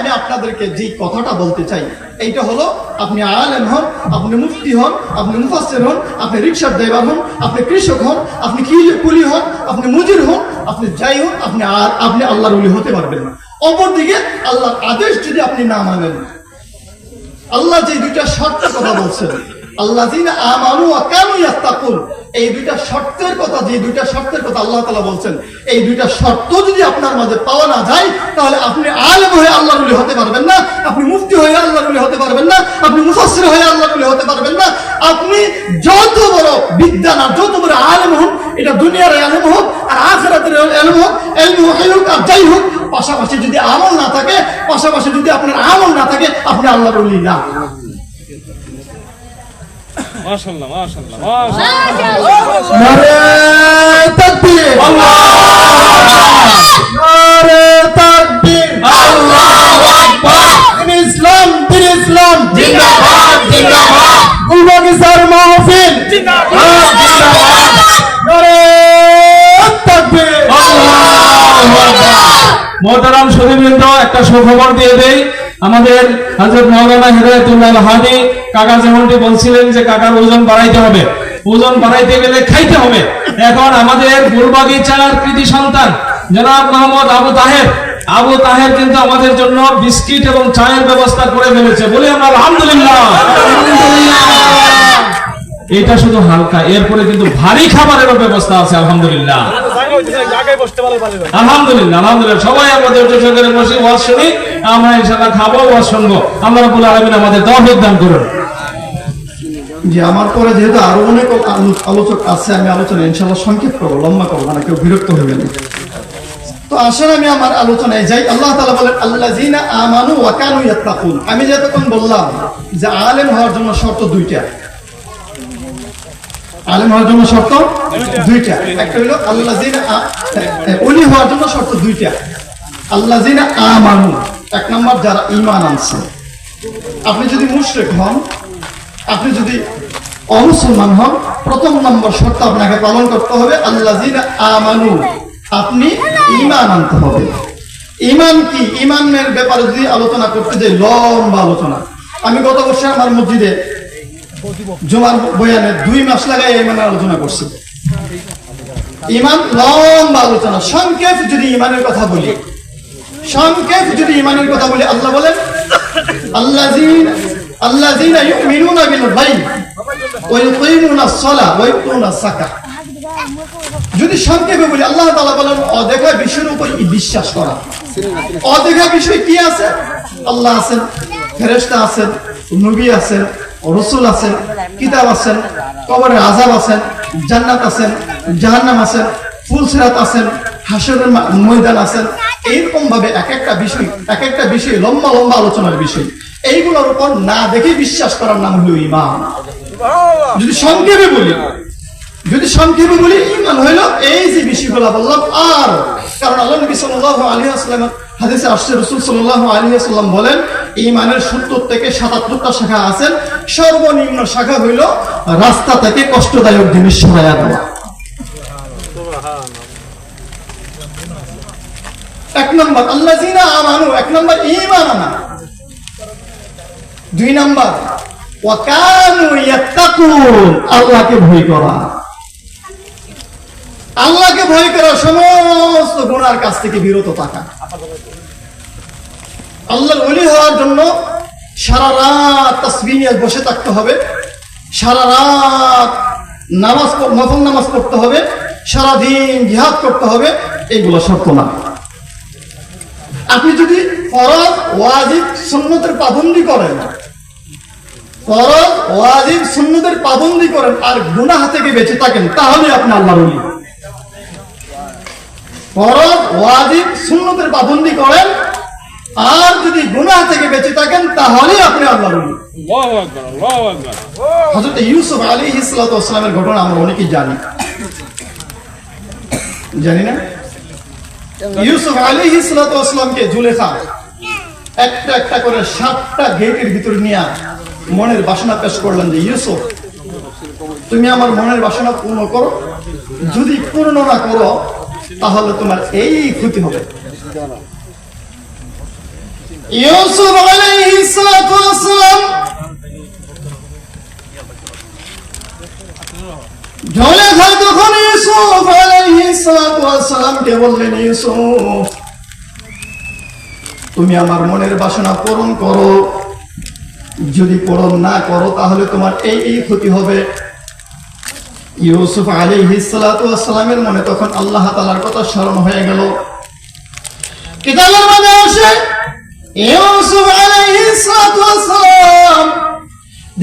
আমি আপনাদেরকে যে কথাটা বলতে চাই, এইটা হলো, আপনি আলেম হন, আপনি মুফতি হন, আপনি মুফাসের হন, আপনি রিক্সার ড্রাইভার হন, আপনি কৃষক হন, আপনি কি কুলি হন, আপনি মুজির হন, আপনি যাই হন, আপনি আর, আপনি আল্লাহর উলি হতে পারবেন না। অপরদিকে, আল্লাহর আদেশ যদি আপনি না মানেন, আল্লাহ যে দুইটা শর্তের কথা বলছেন আপনি মুফতি হয়ে আল্লাহ হতে পারবেন না, আপনি হয়ে আল্লাহ হতে পারবেন না। আপনি যত বড় বিদ্যান আর যত বড় আলেম হোক, এটা দুনিয়ার আলেম হোক, আর আখেরাতের আলেম হোক হোক আর যাই হোক, পাশাপাশি যদি আমল না থাকে, পাশাপাশি যদি আপনার আমল না থাকে, আপনি আল্লাহ না। মাশাআল্লাহ মাশাআল্লাহ মাশাআল্লাহ। নারে তাকবীর। নারে তাকবীর। আল্লাহু আকবার। দিন ইসলাম দিন ইসলাম। জিন্দাবাদ জিন্দাবাদ। গুলবাগিসার মাহফিল। জিন্দাবাদ জিন্দাবাদ। নারে তাকবীর। মোহতারাম সুদীবৃন্দ একটা সুখবর দিয়ে দেই। আমাদের হযরত মাওলানা হিদায়াতুল্লাহ হাদি কাকা যেমনটি বলছিলেন যে কাকার ওজন বাড়াইতে হবে ওজন বাড়াইতে গেলে খাইতে হবে। এখন আমাদের ফুলবাগিচার কৃতি সন্তান জনাব মোহাম্মদ আবু তাহের। আবু তাহের কিন্তু আমাদের জন্য বিস্কিট এবং চায়ের ব্যবস্থা করে ফেলেছে। বলি আমরা আলহামদুলিল্লাহ। এটা শুধু হালকা এরপরে কিন্তু ভারী খাবারেরও ব্যবস্থা আছে আলহামদুলিল্লাহ। আলহামদুলিল্লাহ আলহামদুলিল্লাহ। সবাই আমাদের বসে ওয়াজ শুনি। আমরা ইনশাআল্লাহ খাব ওয়াজ শুনব। আল্লাহ রাব্বুল আলামিন আমাদের তৌফিক দান করুন। যে আমার পরে যেহেতু আরও অনেক আলোচক আছে, আমি আলোচনা ইনশাল্লাহ সংক্ষেপ করব, লম্বা করব না, কেউ বিরক্ত হইবে না। তো আসলে আমি আমার আলোচনায় যাই। আল্লাহ তালা বলেন আল্লাহ জিনা আমানু ওয়াকানু ইয়াত্তাকুন। আমি যতক্ষণ বললাম যে আলেম হওয়ার জন্য শর্ত দুইটা। আলেম হওয়ার জন্য শর্ত দুইটা। একটা হলো আল্লাহ উনি হওয়ার জন্য শর্ত দুইটা। আল্লাহ আমানু, এক নম্বর যারা ইমান আনছে। আপনি যদি মুশরিক হন, আপনি যদি অমুসলমান হন, প্রথম নম্বর শর্ত আপনাকে পালন করতে হবে আল্লাহ আমানু, আপনি ইমান আনতে হবে। ইমান কি? ইমানের ব্যাপারে যদি আলোচনা করতে যাই, লম্বা আলোচনা। আমি গত বছর আমার মসজিদে জুমার বয়ানে দুই মাস লাগাই ইমানের আলোচনা করছি। ইমান লম্বা আলোচনা। সংক্ষেপ যদি ইমানের কথা বলি সংক্ষেপ যদি ইমানের কথা বলি আল্লাহ বলেন আল্লাযীন আল্লাযীন ইউমিনুনা বিল গায়ব ওয়া ইউকিমুনা যদি সংক্ষেপে বলি, আল্লাহ তাআলা বলেন, অদেখা বিষয়ের উপর বিশ্বাস করা। অদেখা বিষয় কি আছে? আল্লাহ আছেন, ফেরেশতা আছেন, নবী আছেন, রসুল আছেন, কিতাব আছেন, কবরের আযাব আছেন, জান্নাত আছেন, জাহান্নাম আছেন, ফুলসিরাত আছেন হাসরের ময়দান আছেন এইরকম ভাবে এক একটা বিষয়, এক একটা বিষয় লম্বা লম্বা আলোচনার বিষয়। এইগুলোর উপর না দেখে বিশ্বাস করার নাম হলো ইমান যদি সংক্ষেপে বলি, যদি সংক্ষেপে বলি ইমান হইল এই যে বিষয়গুলো বললাম, আর কারণ আল্লাহ নবী সাল্লাল্লাহু আলাইহি ওয়াসাল্লাম হাদিসে আসছে, রাসূল সাল্লাল্লাহু আলাইহি ওয়াসাল্লাম বলেন ইমানের 70 থেকে 77টা শাখা আছেন। সর্বনিম্ন শাখা হইল রাস্তা থেকে কষ্টদায়ক জিনিস সরাইয়া দেওয়া। এক নম্বর আল্লাহ আমানু, এক নম্বর ইমান আনা। দুই নম্বর ওয়াকানু ইয়াত্তাকুন, আল্লাহকে ভয় করা। আল্লাহকে ভয় করা সমস্ত গুনার কাছ থেকে বিরত থাকা। আল্লাহর ওলি হওয়ার জন্য সারা রাত তাসবিহ নিয়ে বসে থাকতে হবে। সারা রাত নামাজ নফল নামাজ পড়তে হবে। সারা দিন জিহাদ করতে হবে। এইগুলো শর্ত না। আপনি যদি ফরজ ওয়াজিব সুন্নতের পাবন্দি করেন ফরজ ওয়াজিব সুন্নতের পাবন্দি করেন আর গুনাহ থেকে বেঁচে থাকেন তাহলে আপনি আল্লাহর ওলি। ফরজ ওয়াজিব সুন্নতের পাবন্দি করেন আর যদি গুনাহ থেকে বেঁচে থাকেন তাহলে আপনি আল্লাহর ওলি। আল্লাহু আকবার আল্লাহু আকবার। হযরত ইউসুফ আলাইহিস ওয়াসসালামের ঘটনা আমরা অনেকেই জানি। জানি না? ইউসুফ আলাইহিস সালাতু ওয়াসসালামকে জুলেখা একটা একটা করে সাতটা গেটের ভিতর নিয়ে মনের বাসনা পেশ করলেন যে, ইউসুফ, তুমি আমার মনের বাসনা পূর্ণ করো। যদি পূর্ণ না করো, তাহলে তোমার এই ক্ষতি হবে। ইউসুফ আলাইহিস সালাতু ওয়াসসালাম জলেখা তখন ইউসুফ ওয়াসসালামকে বললেন, ইউসুফ, তুমি আমার মনের বাসনা পূরণ করো। যদি পূরণ না করো, তাহলে তোমার এই এই ক্ষতি হবে। ইউসুফ সালাতু ওয়াসসালামের মনে তখন আল্লাহ তাআলার কথা স্মরণ হয়ে গেল।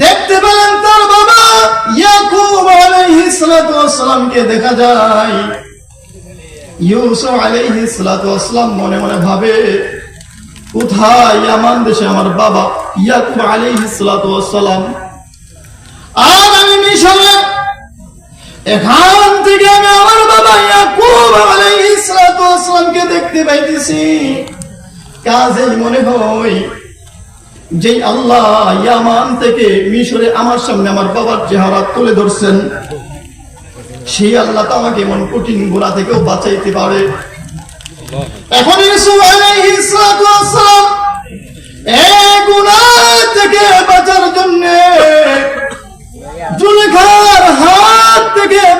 দেখতে পেলেন তার বাবা ইয়াকুব আলাইহিস সালাতু দেখা যায়। ইউসুফ ওয়াসসালাম মনে মনে ভাবে কোথায় দেশে আমার বাবা ইয়াকুব ওয়াসসালাম। আর আমি মিশরে এখান থেকে আমি আমার বাবা ইয়াকুব ওয়াসসালামকে দেখতে পাইতেছি। কাজেই মনে হয় যে আল্লাহ ইয়ামান থেকে মিশরে আমার সামনে আমার বাবার চেহারা তুলে ধরছেন সেই আল্লাহ তো আমাকে এমন কঠিন গোড়া থেকেও বাঁচাইতে পারে। এখন থেকে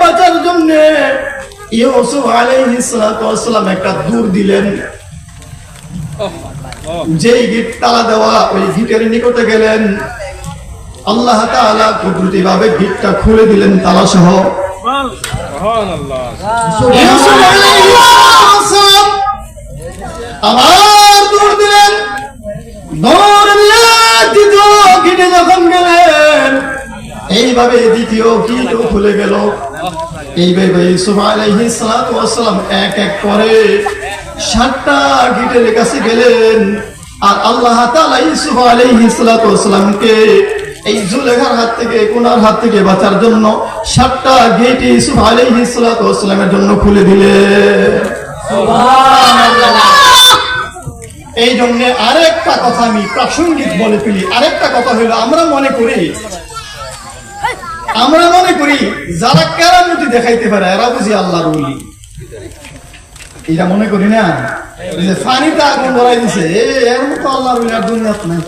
বাঁচার জন্য একটা দিলেন। যেই তালা দেওয়া ওই নিকটে গেলেন। আল্লাহ ভাবে গিটটা খুলে দিলেন তালা সহ গিটে এইভাবে দ্বিতীয় গিটও খুলে গেল এইভাবে ইউসুফ আলাইহিস সালাতু ওয়াসসালাম এক এক করে সাতটা গিটের কাছে গেলেন আর আল্লাহ তাআলা ইউসুফ আলাইহিস সালাতু এই জুলেখার হাত থেকে কোনার হাত থেকে বাঁচার জন্য সাতটা গেট ইউসুফ আলাইহিস সালাতু জন্য খুলে দিলেন এই জন্য আরেকটা কথা আমি প্রাসঙ্গিক বলে তুলি আরেকটা কথা হইল আমরা মনে করি আমরা মনে করি যারা কেরামতি দেখাইতে পারে এরা বুঝি আল্লাহর বলি এটা মনে করি না? ফানিতে আগুন ধরাই দিছে এর মতো আল্লাহর আর দুনিয়াত নাই।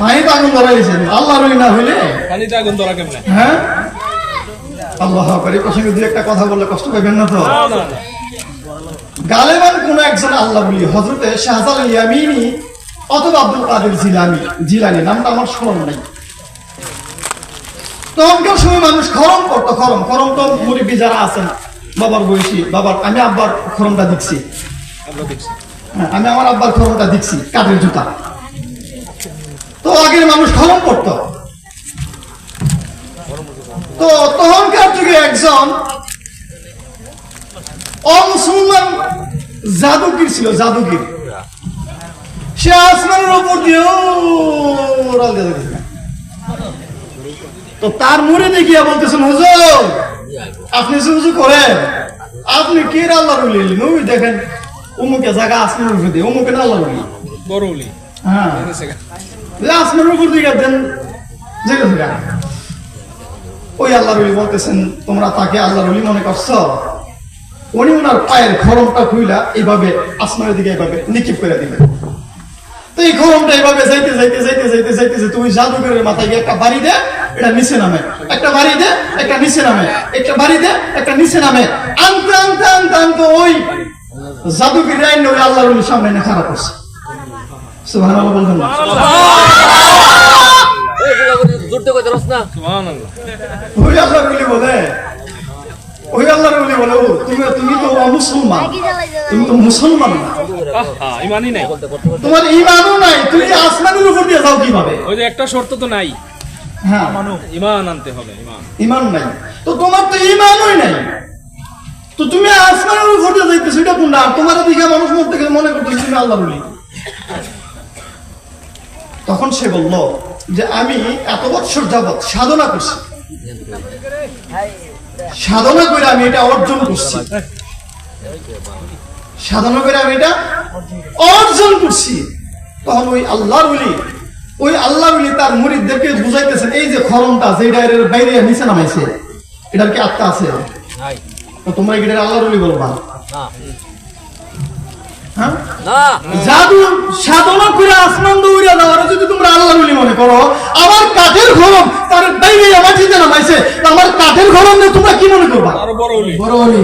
পানিতে আগুন ধরাই দিছে আল্লাহর না হইলে? পানিতে আগুন ধরা কেমনে? হ্যাঁ? আল্লাহ করে প্রসঙ্গে দু একটা কথা বললে কষ্ট পাবেন না তো? গালেবান কোন একজন আল্লাহ বলি হজরতে শাহজালাল ইয়ামিনী অথবা আব্দুল কাদের জিলানি জিলানি নামটা আমার স্মরণ নাই। তখনকার সময় মানুষ খরম করতো খরম। খরম তো মুরব্বী যারা আছেন বাবার বয়সী বাবার আমি আব্বার খরমটা দেখছি। হ্যাঁ, আমি আমার আব্বার খরমটা দেখছি কাঠের জুতা। আগের মানুষ খরম করতো। তো তখনকার যুগে একজন অমুসলমান জাদুগির ছিল জাদুগির। সে আসমানের উপর দিয়ে। তো তার মুড়ে দেখিয়া বলতেছেন হুজুর আপনি উজু করেন আপনি কে আল্লাহ রুলি মুভি দেখেন অমুকে জায়গা আসমানের উপর দিয়ে অমুকে আল্লাহ রুলি বড় হ্যাঁ। আসমানের আল্লাহ রুলি মাথায় একটা বাড়ি এটা নিচে নামে। একটা বাড়ি দে, একটা নিচে নামে। একটা বাড়ি দে, একটা নিচে নামে। ওই ওই আল্লাহ সামনে খারাপ করছে। সুবহানাল্লাহ বলবেন না সুবহানাল্লাহ ওই বলি বলে। ওই আল্লাহ বলি বলে, ও, তুমি তুমি তো মুসলমান তুমি তো মুসলমান না। ইমানই নাই তোমার ইমানও নাই, তুমি আসমানের উপর দিয়ে যাও কীভাবে? ওই যে একটা শর্ত তো নাই হ্যাঁ। ইমান আনতে হবে ইমান ইমান নাই। তো তোমার তো ইমানই নাই। তো তুমি আসমানের উপর দিয়ে যাইতেছো, এটা কোনটা? আর তোমার দিকে মানুষ মধ্যে মনে করতেছে তুমি আল্লাহ বলি। তখন সে বলল যে আমি এত বছর যাবৎ সাধনা করছি। সাধনা করে আমি এটা অর্জন করছি। সাধনা করে আমি এটা অর্জন করছি। তখন ওই আল্লাহর বলি ওই আল্লাহ বলি তার মুরিদদেরকে বুঝাইতেছেন এই যে খরমটা যেটা এর বাইরে নিচে নামাইছে এটার কি আত্মা আছে? তো তোমরা এটার আল্লাহর বলি বলবা? জাদু সাধনা করে আসমান দৌড়ে যাওয়ার যদি তোমরা আল্লাহ বলি মনে করো আমার কাঠের ঘরম তার বাইরে আমার চিন্তা নামাইছে। আমার কাঠের ঘরম তোমরা কি মনে করবা? বড় অলি বড় অলি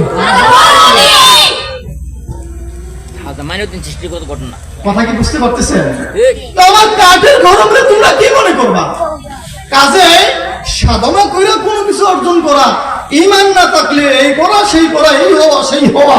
হাজা মাইনুদ্দিন সৃষ্টিগত ঘটনা? কথা কি বুঝতে পারতেছেন ঠিক আমার কাঠের ঘরম নিয়ে তোমরা কি মনে করবা? কাজে সাধনা করে কোনো কিছু অর্জন করা ইমান না থাকলে এই করা সেই করা এই হওয়া সেই হওয়া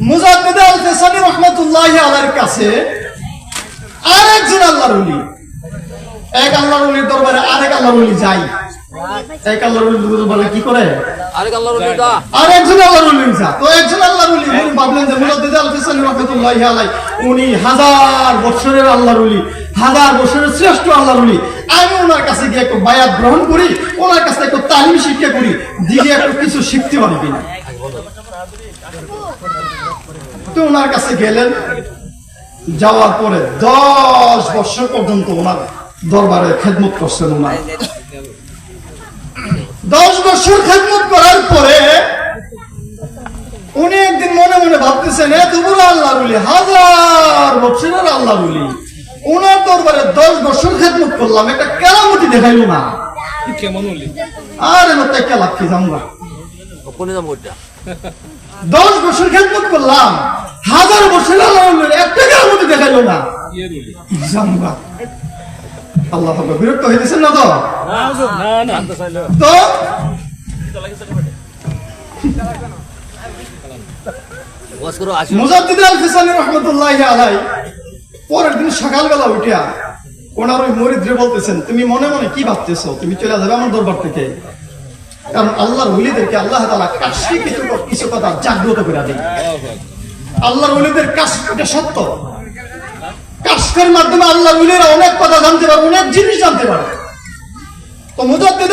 মুজাদ্দিদ আল ফেসানি রহমতুল্লাহ আলাইর কাছে আরেকজন আল্লাহর উলি এক আল্লাহর উলির দরবারে আরেক আল্লাহর উলি যাই এক আল্লাহর উলির দরবারে কি করে? আরেক আল্লাহর একজন আল্লাহর উলি যা। তো একজন আল্লাহর উলি উনি ভাবলেন যে মুজাদ্দিদ আল ফিসানি রাহমাতুল্লাহি আলাই উনি হাজার বছরের আল্লাহর উলি হাজার বছরের শ্রেষ্ঠ আল্লাহর উলি আমি ওনার কাছে গিয়ে একটু বায়াত গ্রহণ করি ওনার কাছে একটু তালিম শিক্ষা করি দিয়ে একটু কিছু শিখতে পারি কিনা। তো ওনার কাছে গেলেন যাওয়ার পরে দশ বছর পর্যন্ত ওনার দরবারে খেদমত করছেন ওনার। দশ বছর খেদমত করার পরে উনি একদিন মনে মনে ভাবতেছেন এত বড় আল্লাহ বলি হাজার বছরের আল্লাহ বলি। ওনার দরবারে দশ বছর খেদমত করলাম একটা কেরামতি দেখাইলো না। কেমন আর এবার তাই কেলাপ কি জানবা দশ বছর খেদমত করলাম, হাজার বলি একটা দেখাইলো না। আল্লাহ বিরক্ত না তো? তো? সকালবেলা উঠিয়া ওনার ওই বলতেছেন, তুমি মনে মনে কি ভাবতেছো? তুমি চলে যাবে আমার দরবার থেকে? কারণ আল্লাহর উলিদেরকে আল্লাহ তালা কাশি কিছু কিছু কথা জাগ্রত করে দেয়। আল্লাহর উলিদের কাশ এটা সত্য। কাশের মাধ্যমে আল্লাহর উলিরা অনেক কথা জানতে পারে, অনেক জিনিস জানতে পারে। তো মুজাদ্দিদ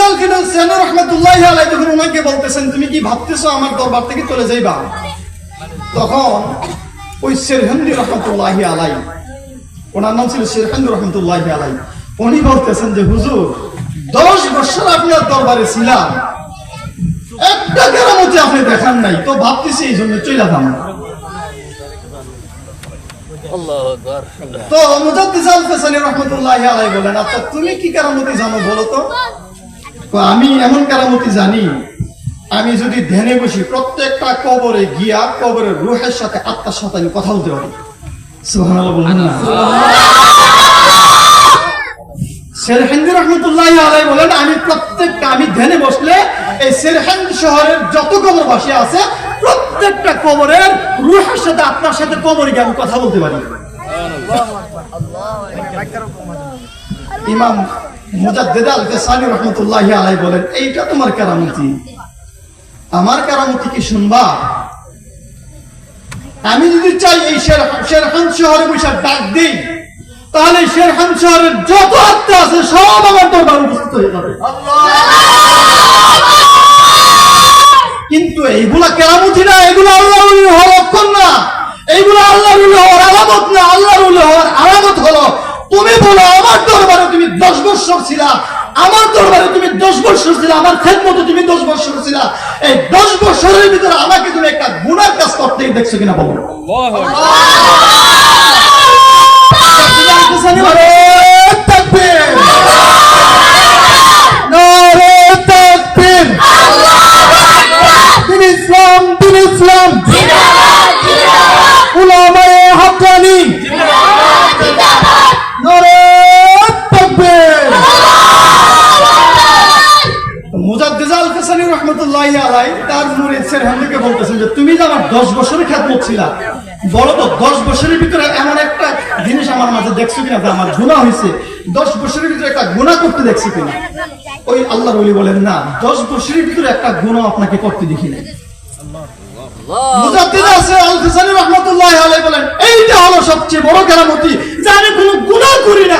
আলাই ওনাকে বলতেছেন, তুমি কি ভাবতেছো আমার দরবার থেকে চলে যাইবা? তখন ওই রহমতুল্লাহ আলাই ওনার নাম ছিল রহমতুল্লাহ আলাই উনি বলতেছেন যে, হুজুর, দশ বছর আপনার দরবারে ছিলাম। একটা কেরামতি আপনি দেখান নাই তো ভাবতেছি এই জন্য চলে তো মুজাদ্দিস আল ফেসানি রহমতুল্লাহ আলাই বলেন আচ্ছা তুমি কি কেরামতি জানো বলো তো? আমি এমন কেরামতি জানি আমি যদি ধ্যানে বসি প্রত্যেকটা কবরে গিয়া কবরের রুহের সাথে আত্মার সাথে আমি কথা বলতে পারি। সুবহানাল্লাহ বলুন না। আলাই বলেন, আমি প্রত্যেকটা, আমি ধ্যানে বসলে এই শেরহান্দ শহরের যত কবরবাসী আছে, প্রত্যেকটা কবরের রুহের সাথে আত্মার সাথে কবরে গিয়ে আমি কথা বলতে পারি? ইমাম আলাই এইটা তোমার কারামতি। আমার কারামতি কি শুনবা? আমি যদি চাই এই শের- শেরহান শহরে বসে ডাক দিই তাহলে শেরহান শহরের যত আত্মা আছে, সব আমার দরবার উপস্থিত হয়ে যাবে। কিন্তু এইগুলা কেরামতি না এগুলো আল্লাহ হওয়ার লক্ষণ না। এইগুলো আল্লাহ হওয়ার আলামত না আল্লাহ হওয়ার আলামত হলো, তুমি বলো, আমার দরবারে তুমি দশ বছর ছিলা, আমার দরবারে তুমি দশ বছর ছিলা, আমার খেদমতো তুমি দশ বছর ছিলা। এই দশ বছরের ভিতরে আমাকে তুমি একটা গুণার কাজ করতে দেখছ কিনা বলো আল্লাহু আকবার। দিন ইসলাম দিন ইসলাম উলামায়ে হাক্কানি নারে তাকবীর মুজাদ্দিদ আল কাসানি রহমতুল্লাহ আলাই তার মুরিদ সেরহান্দিকে বলতেছেন যে, তুমি যে আমার দশ বছরের খ্যাতমত ছিলা বলো তো, দশ বছরের ভিতরে এমন একটা জিনিস আমার মাঝে দেখছ কিনা আমার গুণা হয়েছে দশ বছরের ভিতরে একটা গুণা করতে দেখছি কিনা? ওই আল্লাহ বলি বলেন, না, দশ বছরের ভিতরে একটা গুণা আপনাকে করতে দেখি নাই। সবচেয়ে বড় কেরামতি, যে আমি কোনো গুনাহ করি না।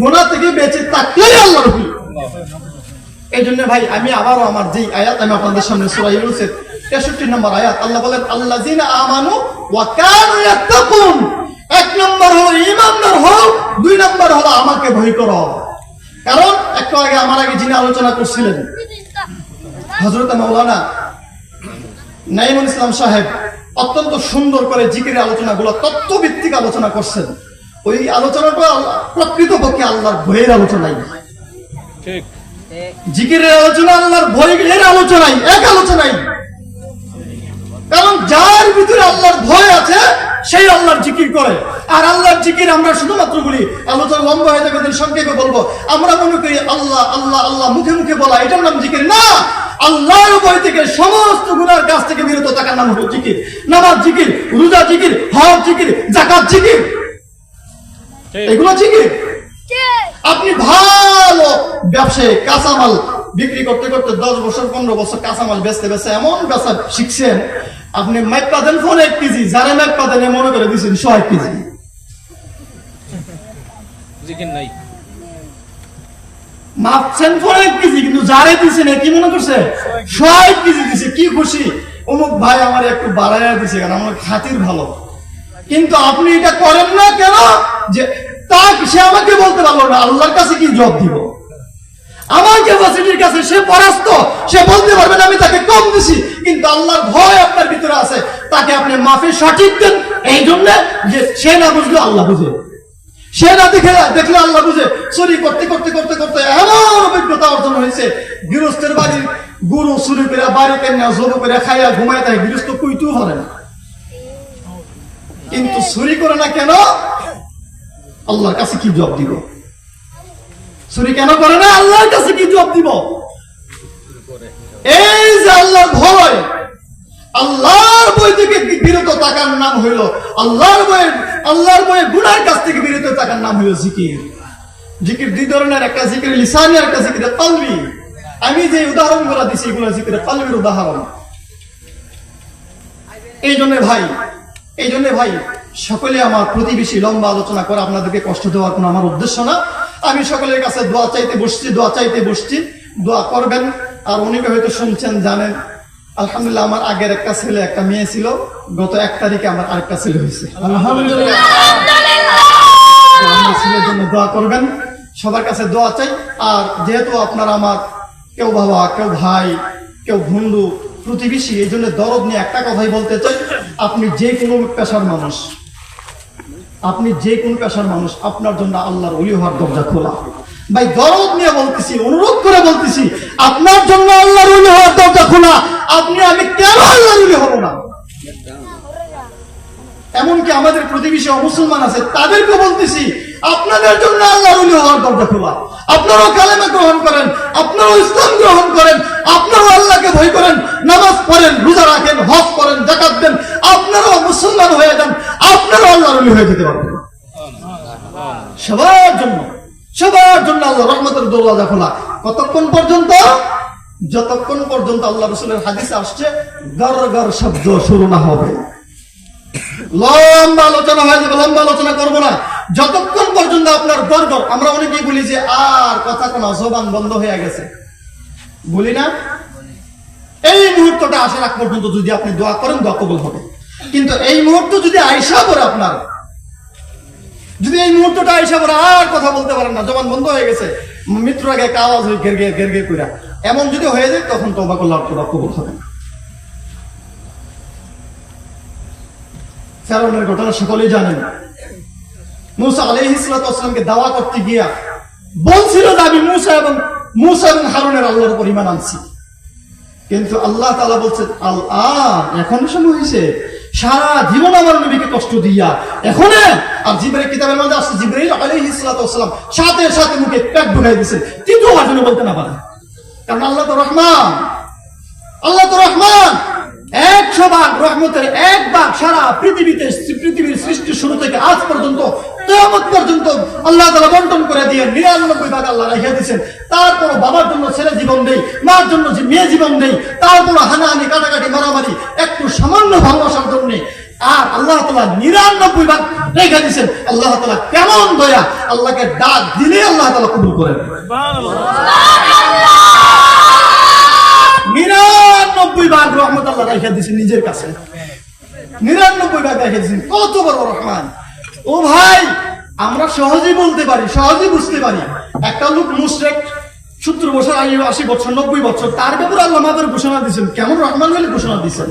গুনাহ থেকে বেঁচে থাকলেই আল্লাহ রবি এই জন্য ভাই, আমি আবারও আমার যেই আয়াত আমি আপনাদের সামনে সূরা ইউনূসের 63 নম্বর আয়াত, আল্লাহ বলেন, আল্লাযিনা আমানু ওয়া কানু ইয়াত্তাকুন। এক নম্বর হলো ঈমানদার হও দুই নম্বর হলো আমাকে ভয় করো। কারণ একটু আগে আমার আগে যিনি আলোচনা করছিলেন, হযরত মাওলানা নাইমুল ইসলাম সাহেব অত্যন্ত সুন্দর করে জিকিরের আলোচনাগুলো, তত্ত্বভিত্তিক আলোচনা করছেন। ওই আলোচনাটা প্রকৃতপক্ষে আল্লাহর ভয়ের আলোচনাই। ঠিক। জিকিরের আলোচনা আল্লাহর ভয়ের আলোচনাই এক আলোচনাই। কারণ যার ভিতরে আল্লাহর ভয় আছে সেই আল্লাহর জিকির করে। আর আল্লাহর জিকির আমরা শুধুমাত্র বলি আলোচনা লম্বা হয়ে যাবে সংক্ষেপে বলব। আমরা মনে করি আল্লাহ আল্লাহ আল্লাহ মুখে মুখে বলা এটার নাম জিকির না। আল্লাহর ভয় থেকে সমস্ত গুনার কাছ থেকে বিরত থাকার নাম হলো জিকির। নামাজ জিকির রোজা জিকির হজ জিকির জাকাত জিকির। এগুলো জিকির আপনি ভালো ব্যবসায়ী কাঁচামাল বিক্রি করতে করতে দশ বছর পনেরো বছর কাঁচামাল বেচতে বেচতে এমন বেচা শিখছেন আপনি মাইপা দেন ফোন এক কেজি যারা দেন এ মনে করে দিচ্ছেন শো এক কেজি। নাই। মাপছেন ফোন এক কেজি কিন্তু যারে দিছেন কি মনে করছে? শো এক কেজি। দিছে কি খুশি? অমুক ভাই আমার একটু বাড়াইয়া দিছে কেন আমার খাতির ভালো। কিন্তু আপনি এটা করেন না কেন? যে তা সে আমাকে বলতে পারল না, আল্লাহর কাছে কি জব দিব? আমার ক্যাপাসিটির কাছে সে পরাস্ত, সে বলতে পারবে না, আমি তাকে কম দিছি, কিন্তু আল্লাহর ভয় আপনার ভিতরে আছে। তাকে আপনি সঠিক দেন, এই জন্য যে সে না বুঝলো আল্লাহ বুঝে। সে না দেখে, দেখলে আল্লাহ বুঝে। চুরি করতে করতে করতে করতে এমন অভিজ্ঞতা অর্জন হয়েছে। গৃহস্থের বাড়ির গুরু চুরি করে বাড়িতে জব করে খাইয়া ঘুমায় তাই গৃহস্থ কইতেও পারে না। কিন্তু চুরি করে না কেন? আল্লাহর কাছে কি জব দিব? চুরি কেন করে না? আল্লাহর কাছে কি জব দিব? এই যে আল্লাহর ভয়, আল্লাহর বই থেকে বিরত থাকার নাম হইল আল্লাহর বই আল্লাহর বই গুনার কাছ থেকে বিরত থাকার নাম হইল জিকির। জিকির দুই ধরনের, একটা জিকির লিসানি একটা জিকির কলবি। আমি যে উদাহরণগুলা দিছি, এগুলো জিকির কলবির উদাহরণ। এই জন্য ভাই এই জন্য ভাই সকলে আমার প্রতিবেশী লম্বা আলোচনা করে আপনাদেরকে কষ্ট দেওয়ার কোনো আমার উদ্দেশ্য না। আমি সকলের কাছে দোয়া চাইতে বসছি দোয়া চাইতে বসছি। দোয়া করবেন। আর উনি হয়তো শুনছেন জানেন। আলহামদুলিল্লাহ আমার আগের একটা ছেলে একটা মেয়ে ছিল। গত এক তারিখে আমার আরেকটা ছেলে হয়েছে। আলহামদুলিল্লাহ। ছেলের জন্য দোয়া করবেন। সবার কাছে দোয়া চাই। আর যেহেতু আপনারা আমার কেউ বাবা কেউ ভাই কেউ বন্ধু প্রতিবেশী এই জন্য দরদ নিয়ে একটা কথাই বলতে চাই। আপনি যে কোনো পেশার মানুষ। আপনি যে কোন পেশার মানুষ, আপনার জন্য আল্লাহর অলি হওয়ার দরজা খোলা। ভাই গরব নিয়ে বলতেছি, অনুরোধ করে বলতেছি, আপনার জন্য আল্লাহর অলি হওয়ার দরজা খোলা। আপনি, আমি কেন আল্লাহর অলি হব না? এমনকি আমাদের প্রতিবেশী অমুসলমান আছে তাদেরকে বলতেছি আপনাদের জন্য আল্লাহর অলি হওয়ার দরজা খোলা আপনারাও কালেমা গ্রহণ করেন, আপনারাও ইসলাম গ্রহণ করেন, আপনারাও আল্লাহকে ভয় করেন, নামাজ পড়েন, রোজা রাখেন, হজ করেন জাকাত দেন, আপনারাও মুসলমান হয়ে যান, আপনারাও আল্লাহর অলি হয়ে যেতে পারবেন। সবার জন্য সবার জন্য আল্লাহ রহমতের দরওয়াজা খোলা। কতক্ষণ পর্যন্ত? যতক্ষণ পর্যন্ত আল্লাহ রসুলের হাদিসে আসছে গর গর শব্দ শুরু না হবে। লম্বা আলোচনা হয়ে যাবে, লম্বা আলোচনা করব না। যতক্ষণ পর্যন্ত আপনার গর্ব আমরা অনেকেই বলি যে, আর কথা কোনো, জবান বন্ধ হয়ে গেছে। বলি না? এই মুহূর্তটা আসার আগ পর্যন্ত যদি আপনি দোয়া করেন, দোয়া কবুল হবে। কিন্তু এই মুহূর্ত যদি আইসা করে আপনার, যদি এই মুহূর্তটা আইসা করে আর কথা বলতে পারেন না, জবান বন্ধ হয়ে গেছে মিত্র আগে একটা আওয়াজ হয়ে গের গের গের গের কইরা, এমন যদি হয়ে যায়, তখন তোবা করলে তোবা কবুল হবে না। ফেরাউনের ঘটনা সকলেই জানেন। মুসা আলহ ইসলাতামকে দাওয়া করতে গিয়া বলছিল আমি মুসা এবং মুসা এবং হারুনের আল্লাহর উপর ইমান আনছি। কিন্তু আল্লাহ তালা বলছেন, আল এখন সময় হয়েছে সারা জীবন আমার নবীকে কষ্ট দিয়া। এখন? আর জিবরাইল কিতাবের মধ্যে আসছে জিবরাইল আলাইহিস সালাতু ওয়াসসালাম সাথে সাথে মুখে পেট ঢুকাই দিয়েছেন তৃতীয় জন্য বলতে না পারে। কারণ আল্লাহ তো রহমান। আল্লাহ তো রহমান। একশো ভাগ রহমতের এক ভাগ সারা পৃথিবীতে পৃথিবীর সৃষ্টি শুরু থেকে আজ পর্যন্ত কেয়ামত পর্যন্ত আল্লাহ তালা বন্টন করে দিয়ে নিরানব্বই ভাগ আল্লাহ রেখে দিয়েছেন। তারপর বাবার জন্য ছেলে জীবন দেই মার জন্য যে মেয়ে জীবন দেই তারপর হানাহানি কাটাকাটি মারামারি একটু সামান্য ভালোবাসার জন্য আর আল্লাহ তালা নিরানব্বই ভাগ রেখে দিয়েছেন। আল্লাহ তালা কেমন দয়া আল্লাহকে ডাক দিলে আল্লাহ তালা কবুল করেন। নিরানব্বই ভাগ রহমত আল্লাহ রেখে দিয়েছেন নিজের কাছে। নিরানব্বই ভাগ রেখে দিয়েছেন কত বড় রহমান। ও ভাই, আমরা সহজেই বলতে পারি, সহজেই বুঝতে পারি। একটা লোক মুশরেক সত্তর বছর আগে আশি বছর, নব্বই বছর, তার ব্যাপারে আল্লাহ আমাদের ঘোষণা দিয়েছেন। কেমন রহমান হলে ঘোষণা দিয়েছেন?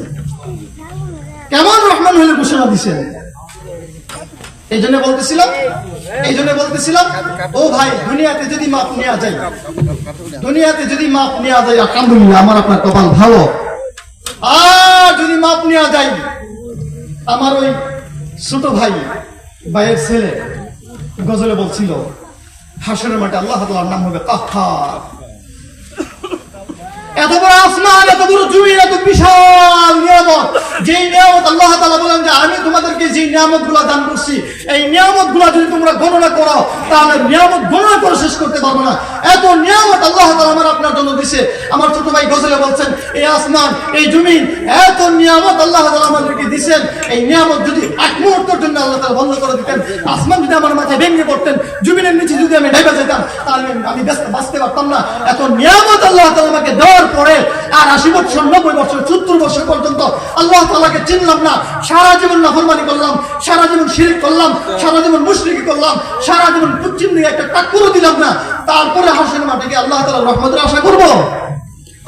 কেমন রহমান হলে ঘোষণা দিয়েছেন? এই জন্য বলতেছিলাম, এই জন্য বলতেছিলাম, ও ভাই, দুনিয়াতে যদি মাপ নেওয়া যায়, দুনিয়াতে যদি মাপ নেওয়া যায়, আলহামদুলিল্লাহ, আমার আপনার কপাল ভালো। আর যদি মাপ নেওয়া যায়, আমার ওই ছোট ভাই, ভাইয়ের ছেলে গজলে বলছিল হাসনের মাঠে আল্লাহ নাম হবে কাহ্হার এত বড় আসমান, এত বড় এত বিশাল নিয়ামত। নিয়ামত আল্লাহ তাআলা বলেন যে, আমি তোমাদেরকে যে নিয়ামত দান করছি, এই নিয়ামতগুলা যদি তোমরা গণনা করো তাহলে নিয়ামত গণনা করে শেষ করতে পারব না। এত নিয়ামত আল্লাহ তাআলা আমার আপনার জন্য দিছে। আমার ছোট ভাই গজলে বলছেন, এই আসমান, এই জমিন, এত নিয়ামত আল্লাহ তাআলা আমাদেরকে দিছেন। এই নিয়ামত যদি এক মুহূর্তের জন্য আল্লাহ তাআলা বন্ধ করে দিতেন, আসমান যদি আমার মাথায় ভেঙে পড়তেন, জমিনের নিচে যদি আমি ঢাকা যেতাম, তাহলে আমি ব্যস্ত, বাঁচতে পারতাম না। এত নিয়ামত আল্লাহ তাআলা আমাকে দেওয়ার পরে আর আশি বছর নব্বই বছর সত্তর বছর পর্যন্ত আল্লাহ তাআলাকে চিনলাম না। সারা জীবন নাফরমানি করলাম, সারা জীবন শিরিক করলাম, সারা জীবন মুশরিকি করলাম, সারা জীবন পশ্চিম দিকে একটা টাকুরও দিলাম না। তারপরে হাসের মাঠে গিয়ে আল্লাহ তাআলা রহমতের আশা করব।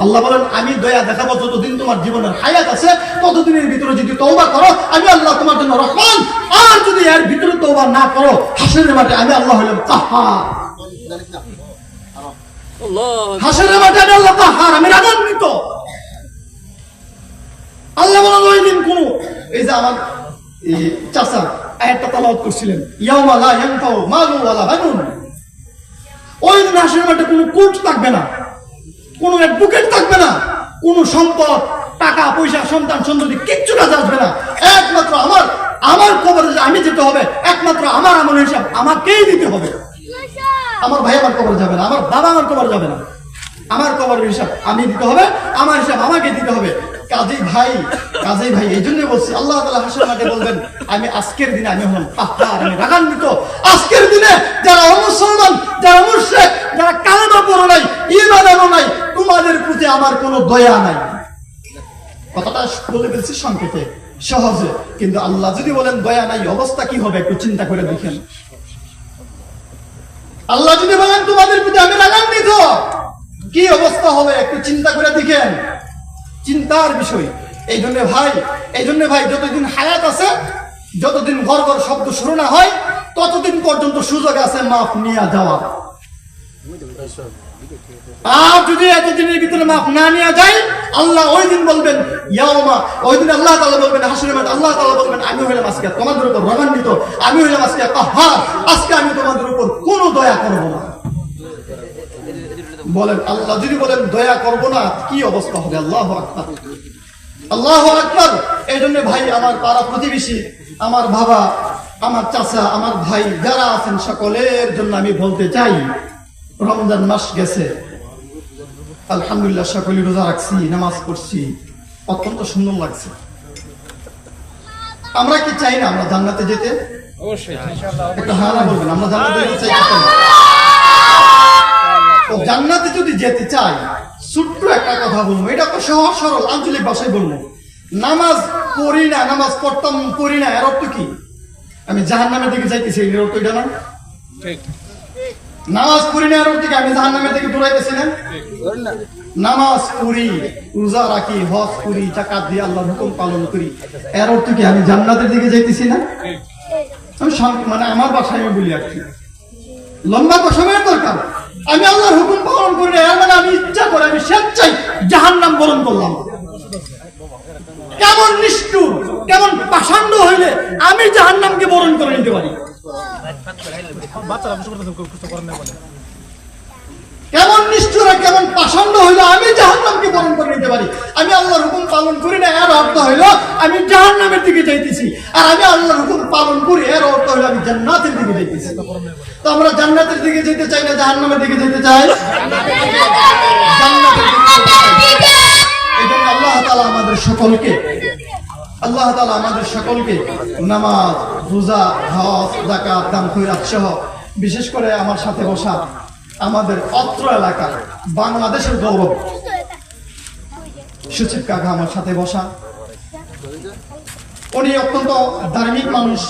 আল্লাহ বলেন, আমি দয়া দেখাবো যতদিন তোমার জীবনের হায়াত আছে, ততদিনের ভিতরে যদি তওবা করো, আমি আল্লাহ তোমার জন্য রহমান। আর যদি এর ভিতরে তওবা না করো, হাসরের মাঠে আমি আল্লাহ হলাম আল্লাহ কোন আমার কোনো থাকবে না সম্পদ, টাকা, পয়সা, সন্তান, সন্ততি কিচ্ছু কাজে আসবে না। একমাত্র আমার আমার কবরে যে আমি যেতে হবে, একমাত্র আমার আমল হিসাব আমাকেই দিতে হবে। আমার ভাই আমার কবর যাবে না, আমার বাবা আমার কবর যাবে না। আমার কবরের হিসাব আমি দিতে হবে, আমার হিসাব আমাকে দিতে হবে। কাজেই ভাই কাজেই ভাই, এই জন্য বলছি, আল্লাহ তালা হাসের মাঠে বলবেন, আমি আজকের দিনে আমি হলাম পাহাড় আমি রাগান্বিত। আজকের দিনে যারা অমুসলমান, যারা মুর্শেক যারা কালেমা পড়ো নাই ইমান নাই, তোমাদের প্রতি আমার কোনো দয়া নাই। কথাটা বলে ফেলছি সংক্ষেপে, সহজে, কিন্তু আল্লাহ যদি বলেন দয়া নাই, অবস্থা কি হবে একটু চিন্তা করে দেখেন। আল্লাহ যদি বলেন, তোমাদের প্রতি আমি রাগান্বিত। কি অবস্থা হবে? একটু চিন্তা করে দেখেন। চিন্তার বিষয়। এই জন্য ভাই, এই জন্য ভাই, যতদিন হায়াত আছে, যতদিন ঘর ঘর শব্দ শুরু না হয়, ততদিন পর্যন্ত সুযোগ আছে মাফ নিয়ে যাওয়া আর যদি এতদিনের ভিতরে মাফ না নেওয়া যায় আল্লাহ ওই দিন বলবেন ইয়াওমা ওই দিন আল্লাহ তাআলা বলবেন আল্লাহ বলবেন, আমি হইলাম আজকে তোমাদের উপর রাগান্বিত আমি হইলাম আজকে আজকে আমি তোমাদের উপর কোনো দয়া করব না। বলেন, আল্লাহ যদি বলেন, দয়া করব না কি অবস্থা হবে? আল্লাহ আকবার। আল্লাহ আকবার। এই জন্য ভাই, আমার পাড়া প্রতিবেশী, আমার বাবা, আমার চাচা, আমার ভাই, যারা আছেন, সকলের জন্য আমি বলতে চাই, রমজান মাস গেছে। আলহামদুলিল্লাহ সকলে রোজা রাখছি নামাজ পড়ছি। অত্যন্ত সুন্দর লাগছে। আমরা কি চাই না আমরা জান্নাতে যেতে? বলবেন আমরা জান্নাতে যেতে চাই যদি যেতে চাই ছোট্ট একটা কথা বলব। এটা তো সহজ সরল আঞ্চলিক ভাষায় বলব। নামাজ পড়ি না নামাজ পড়তাম পড়ি না এর অর্থ কি? আমি জাহান নামের দিকে যাইতেছি এর অর্থ এটা না? ঠিক। নামাজ পড়ি না এর অর্থ আমি জাহান নামের দিকে দৌড়াইতেছি না। নামাজ পড়ি, রোজা রাখি, হজ করি জাকাত দিয়ে আল্লাহর হুকুম পালন করি। এর অর্থ কি আমি জান্নাতের দিকে যাইতেছি না? আমি মানে আমার বাসায় আমি বলি আর লম্বা তো সময়ের দরকার। আমি আল্লাহর হুকুম পালন করি না, এর মানে আমি ইচ্ছা করে, আমি স্বেচ্ছাই জাহান্নাম বরণ করলাম। কেমন নিষ্ঠুর, কেমন পাষাণ্ড হইলে আমি জাহান্নামকে বরণ করে নিতে পারি? কেমন নিষ্ঠুর, কেমন পাষাণ্ড হইলে, আমি জাহান্নামকে বরণ করে নিতে পারি। আমি আল্লাহর হুকুম পালন করি না, এর অর্থ হইল আমি জাহান্নামের দিকে যাইতেছি। আর আমি আল্লাহর হুকুম পালন করি, এর অর্থ হইল আমি জান্নাতের দিকে যাইতেছি। তো আমরা জান্নাতের দিকে যেতে চাই না, জাহান্নামের দিকে যেতে চাই। এই জন্য আল্লাহ তালা আমাদের সকলকে আল্লাহ তালা আমাদের সকলকে নামাজ, রোজা, হজ জাকাত দান, খৈরাত সহ বিশেষ করে আমার সাথে বসা আমাদের অত্র এলাকা বাংলাদেশের গৌরব। সুচিত কাকা আমার সাথে বসা। উনি অত্যন্ত ধার্মিক মানুষ।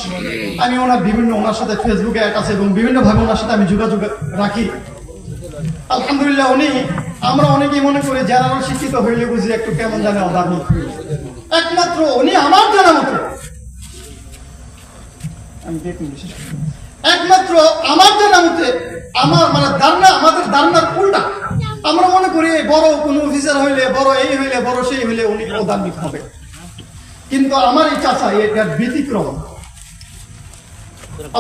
আমি ওনার বিভিন্ন, ওনার সাথে ফেসবুকে অ্যাড আছে এবং বিভিন্ন ভাবে ওনার সাথে আমি যোগাযোগ রাখি। আলহামদুলিল্লাহ উনি, আমরা অনেকেই মনে করি যারা শিক্ষিত হইলে বুঝি একটু কেমন জানে অধার্মিক। একমাত্র উনি আমার জানা মতো। আমি দেখুন বিশেষ একমাত্র আমার জানা মতে আমার মানে ধারণা আমাদের ধারণার উল্টা। আমরা মনে করি বড় কোনো অফিসার হইলে বড় এই হইলে বড় সেই হইলে উনি অধার্মিক হবে। কিন্তু আমার এই চাচা এটার ব্যতিক্রম।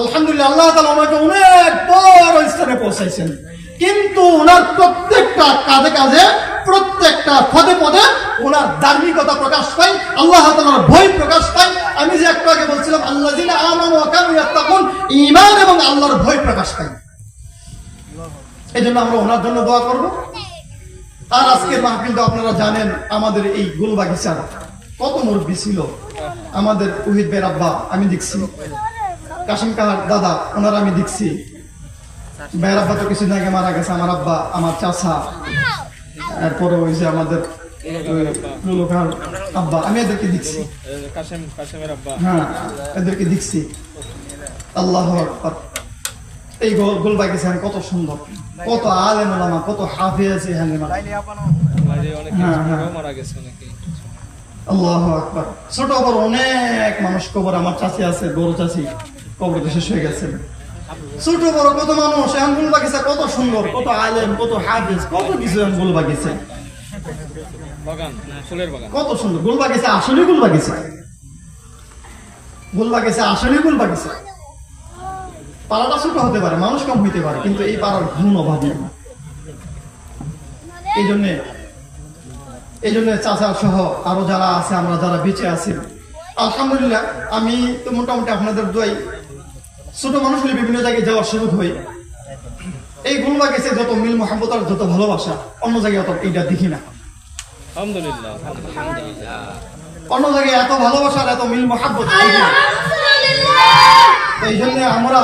আলহামদুলিল্লাহ আল্লাহ তালা ওনাকে অনেক বড় স্থানে পৌঁছাইছেন। কিন্তু ওনার প্রত্যেকটা কাজে কাজে প্রত্যেকটা পদে পদে ওনার ধার্মিকতা প্রকাশ পায়, আল্লাহ তালার ভয় প্রকাশ পায়। আমি যে একটু আগে বলছিলাম আল্লাহ ওয়াকানু ইয়াত্তাকুন এবং আল্লাহর ভয় প্রকাশ পায়। এই জন্য আমরা ওনার জন্য দোয়া করব। আর আজকের মাহফিলটা আপনারা জানেন, আমাদের এই গোলবাগিচার কত মুরব্বী ছিল? আমাদের উহিদ বের আব্বা, আমি দেখছি। কাশিম কাহার দাদা, ওনারা আমি দেখছি। বের আব্বা তো কিছুদিন আগে মারা গেছে, আমার আব্বা, আমার চাচা। এরপরে আমাদের আব্বা আমি এদেরকে দেখছি। হ্যাঁ এদেরকে দেখছি। আল্লাহ এই কত সুন্দর। কত আলেম ওলামা কত হাফিজ আলেমা হ্যাঁ, হ্যাঁ। আল্লাহ আকবার। ছোট বড় অনেক মানুষ কবর আমার চাচি আছে বড় চাচি কবর শেষ হয়ে গেছে। ছোট বড় কত মানুষ আঙ্গুল বাগিচা কত সুন্দর কত আলেম কত হাফিজ কত কিছু বাগিচা। বাগান কত সুন্দর গোল বাগিচা আসলে গোল বাগিচা। গোল বাগিচা আসলে গোল বাগিচা। পাড়াটা ছোট হতে পারে মানুষ কম হইতে পারে কিন্তু এই পাড়ার ঘুম অভাব নেই। এই জন্যে এই জন্য চাচা সহ আরও যারা আছে আমরা যারা বেঁচে আছি আলহামদুলিল্লাহ আমি তো মোটামুটি আপনাদের দোয়াই ছোট মানুষ হলে বিভিন্ন জায়গায় যাওয়ার সুযোগ হয়। এই গুলবা গেছে যত মিল আর যত ভালোবাসা অন্য জায়গায় অত এইটা দেখি না। আলহামদুলিল্লাহ। আলহামদুলিল্লাহ অন্য জায়গায় এত ভালোবাসা আর এত মিল মহাব্বত দেখি না। তো এই জন্য আমরা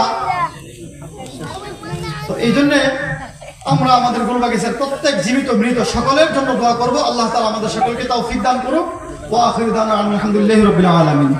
তো এই জন্য আমরা আমাদের গুলবাগিসের প্রত্যেক জীবিত মৃত সকলের জন্য দোয়া করব। আল্লাহ তাআলা আমাদের সকলকে তাও দান করুক। ওয়া আখির দানা আলহামদুলিল্লাহি রাব্বিল আলামিন।